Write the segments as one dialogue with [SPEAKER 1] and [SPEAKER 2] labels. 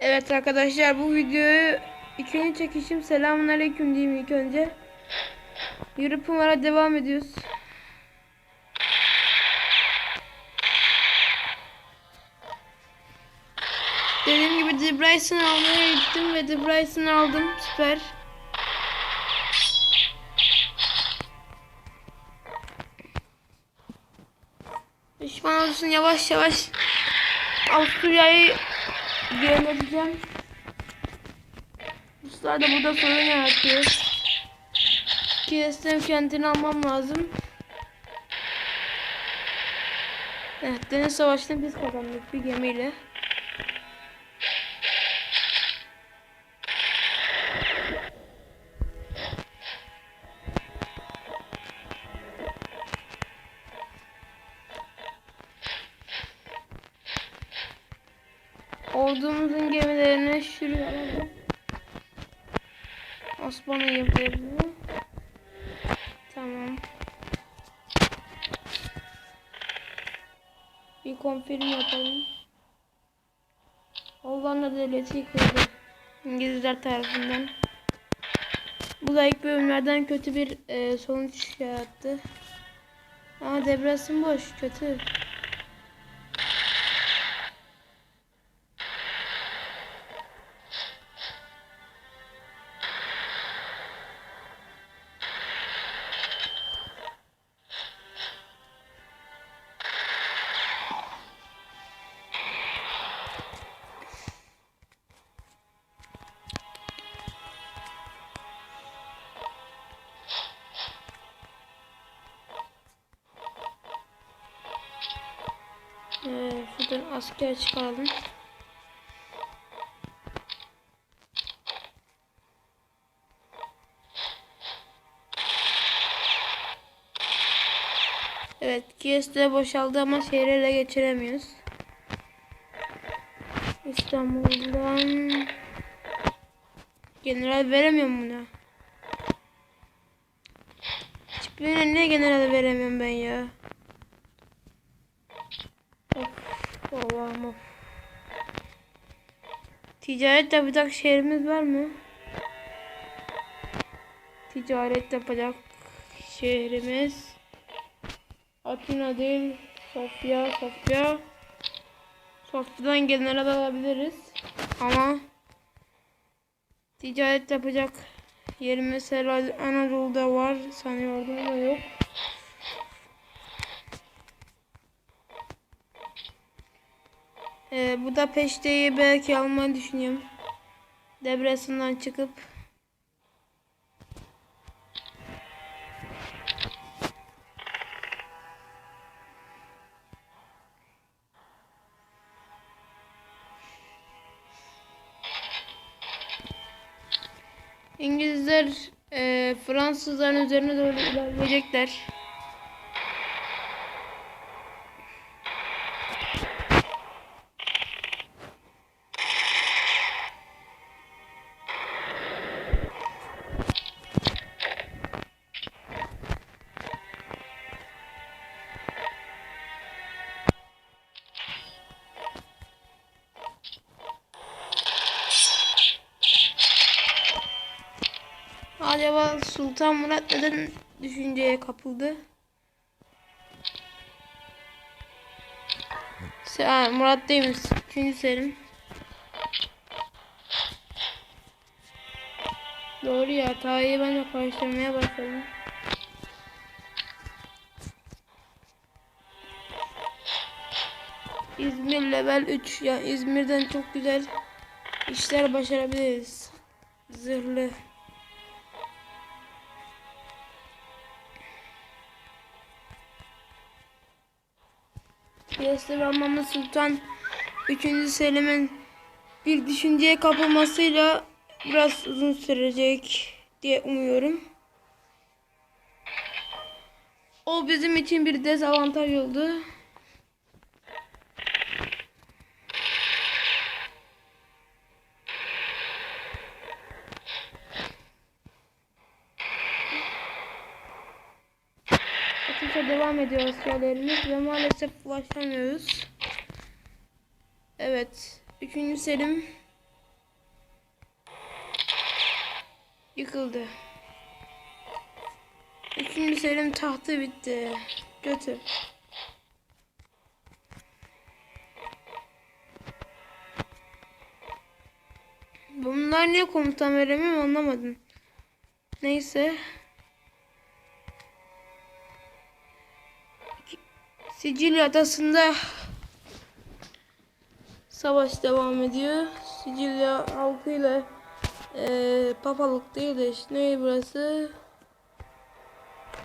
[SPEAKER 1] Evet arkadaşlar bu videoyu ikinci çekişim selamun aleyküm diyeyim ilk önce. Yürüpümara devam ediyoruz. Dediğim gibi The Bryson'ı almaya gittim ve The Bryson'ı aldım. Süper. Düşman olsun yavaş yavaş Avusturya'yı gerileteceğim. Ruslar da burada sorun yaratıyor. Kiev'den kentini almam lazım. Evet, deniz savaşını biz kazandık bir gemiyle. Gemilerini. Tamam. Bir konfirm yapalım. Hollanda devleti yıkıldı. İngilizler tarafından. Bu ilk bölümlerden kötü bir e, sonuç yarattı. Ama Debrecen boş, kötü. Şuradan asker çıkaralım. Evet, Kies'te boşaldı ama şehri geçiremiyoruz. İstanbul'dan general veremiyorum buna. Hiçbirine niye general veremiyorum ben ya? Of, Allah'ım of. Ticaret yapacak şehrimiz var mı? Ticaret yapacak şehrimiz. Atina değil, Sofya, Sofya. Sofya'dan general alabiliriz. Ama ticaret yapacak yerimiz herhalde Anadolu'da var sanıyordum ama yok. Ee, bu da peşteyi belki almayı düşünüyorum. Debrecen'dan çıkıp İngilizler e, Fransızların üzerine doğru ilerleyecekler. Acaba Sultan Murat neden düşünceye kapıldı? Ha, Murat değilmiş. Üçüncü Selim. Doğru ya. Tarihi ben de karıştırmaya başladım. İzmir level 3. Ya İzmir'den çok güzel işler başarabiliriz. Zırhlı. Piyasada Mahmut Sultan 3. Selim'in bir düşünceye kapılmasıyla biraz uzun sürecek diye umuyorum. O bizim için bir dezavantaj oldu. Sonuçta devam ediyor askerlerimiz ve maalesef ulaşamıyoruz. Evet. Üçüncü serim yıkıldı. Üçüncü serim tahtı bitti. Kötü. Bunlar niye komutan veremiyorum anlamadım. Neyse. Sicilya adasında savaş devam ediyor. Sicilya halkıyla eee papalık değil de işte ne burası?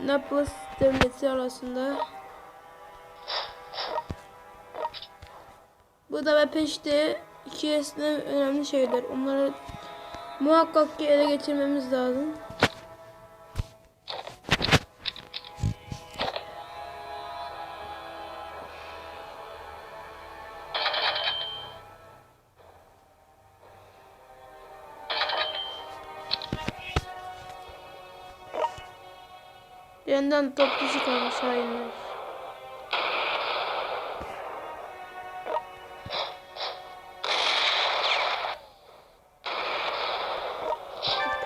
[SPEAKER 1] Naples devleti arasında. Bu da ve peşte iki esne önemli şeyler. Onları muhakkak ki ele geçirmemiz lazım. Yeniden toplu çıkarmış hainler.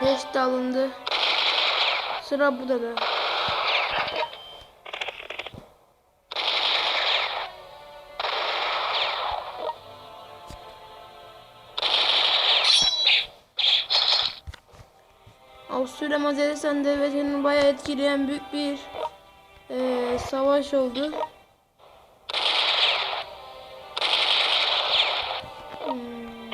[SPEAKER 1] Peş de alındı. Sıra burada da. Macaristan devletini bayağı etkileyen büyük bir eee, savaş oldu. Hmm.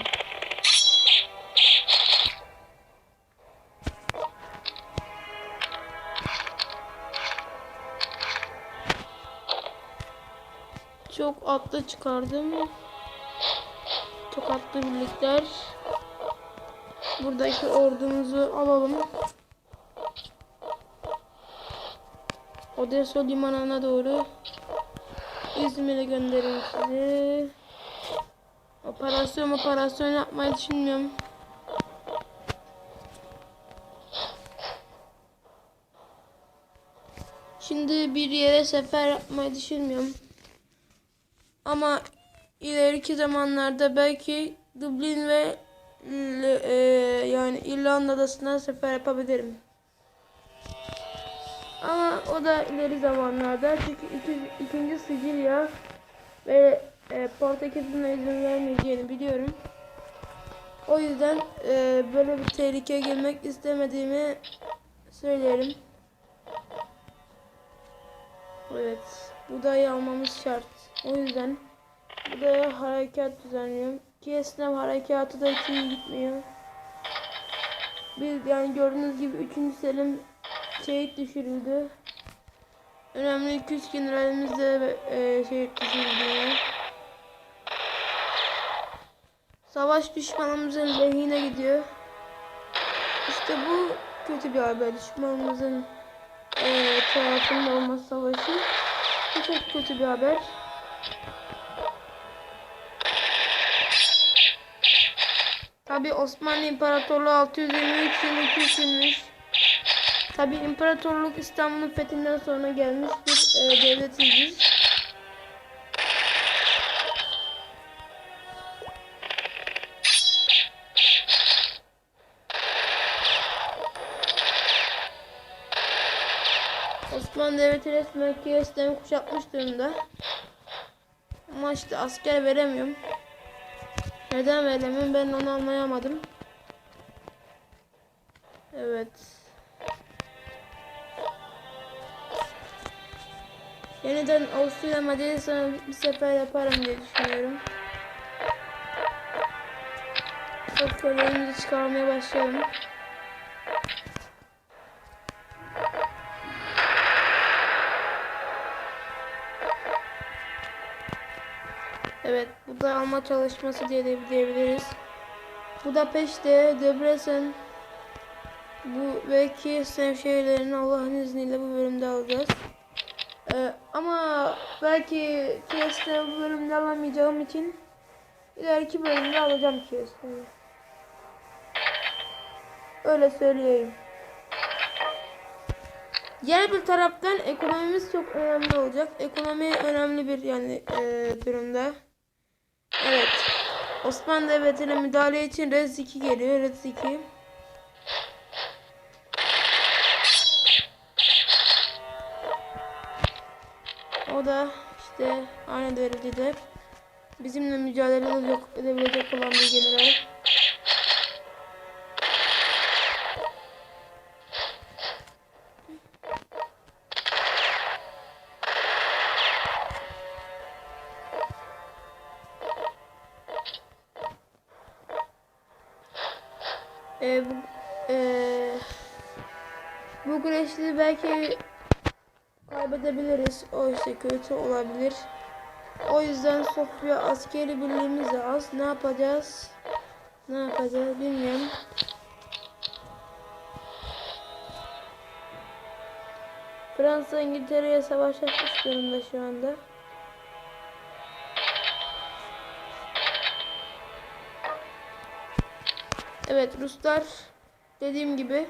[SPEAKER 1] Çok atlı çıkardım. Çok atlı birlikler. Buradaki ordumuzu alalım. Odessa limanına doğru İzmir'e gönderin sizi. Operasyon operasyon yapmayı düşünmüyorum. Şimdi bir yere sefer yapmayı düşünmüyorum. Ama ileriki zamanlarda belki Dublin ve e, yani İrlanda adasına sefer yapabilirim. Ama o da ileri zamanlarda çünkü iki, ikinci Sicilya ve e, Portekiz'in izin vermeyeceğini biliyorum. O yüzden e, böyle bir tehlikeye girmek istemediğimi söylerim. Evet, budayı almamız şart. O yüzden budaya harekat düzenliyorum. Ki esnaf harekatı da hiç iyi gitmiyor. Biz yani gördüğünüz gibi 3. Selim şehit düşürüldü. Önemli 200 generalimiz de e, şehit düşürüldü. Savaş düşmanımızın lehine gidiyor. İşte bu kötü bir haber. Düşmanımızın e, tarafında olması savaşı. Bu çok kötü bir haber. Tabi Osmanlı İmparatorluğu 623 yılı sürmüş. Tabi İmparatorluk İstanbul'un fethinden sonra gelmiş bir e, devletiz. Osmanlı Devleti resmen Kiyesten kuşatmış durumda. Ama işte asker veremiyorum. Neden veremiyorum ben onu anlayamadım. Evet. Yeniden Avusturya Macaristan'a bir sefer yaparım diye düşünüyorum. Doktorlarımızı çıkarmaya başlayalım. Evet, bu da alma çalışması diye de diyebiliriz. Bu da peşte Debrecen bu ve Kiev şehirlerini Allah'ın izniyle bu bölümde alacağız. Ee, ama belki Kiev'de bu bölümde alamayacağım için ileriki bölümde alacağım Kiev'de. Öyle söyleyeyim. Diğer bir taraftan ekonomimiz çok önemli olacak. Ekonomi önemli bir yani e, durumda. Evet. Osmanlı Devleti'ne müdahale için Rez 2 geliyor. Rez 2. da işte aynı derecede bizimle mücadele edecek, edebilecek olan bir general. Ee, bu, ee, bu güreşi belki kaybedebiliriz. O işte kötü olabilir. O yüzden Sofya askeri birliğimiz az. Ne yapacağız? Ne yapacağız bilmiyorum. Fransa İngiltere'ye savaş açmış durumda şu anda. Evet Ruslar dediğim gibi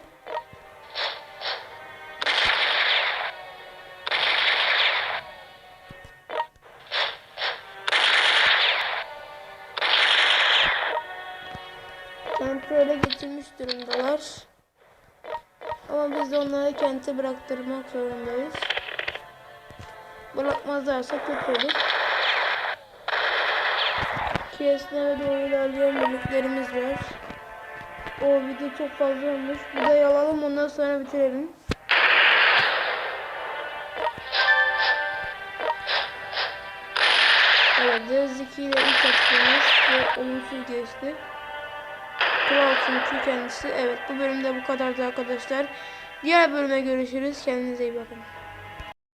[SPEAKER 1] kenti ele geçirmiş durumdalar. Ama biz de onları kente bıraktırmak zorundayız. Bırakmazlarsa kötü olur. Kiesne doğru ilerleyen var. O video çok fazla olmuş. Bir de alalım ondan sonra bitirelim. Evet, Deziki ile ilk atışımız ve olumsuz geçti. Kral çünkü kendisi. Evet, bu bölümde bu kadardı arkadaşlar. Diğer bölüme görüşürüz. Kendinize iyi bakın.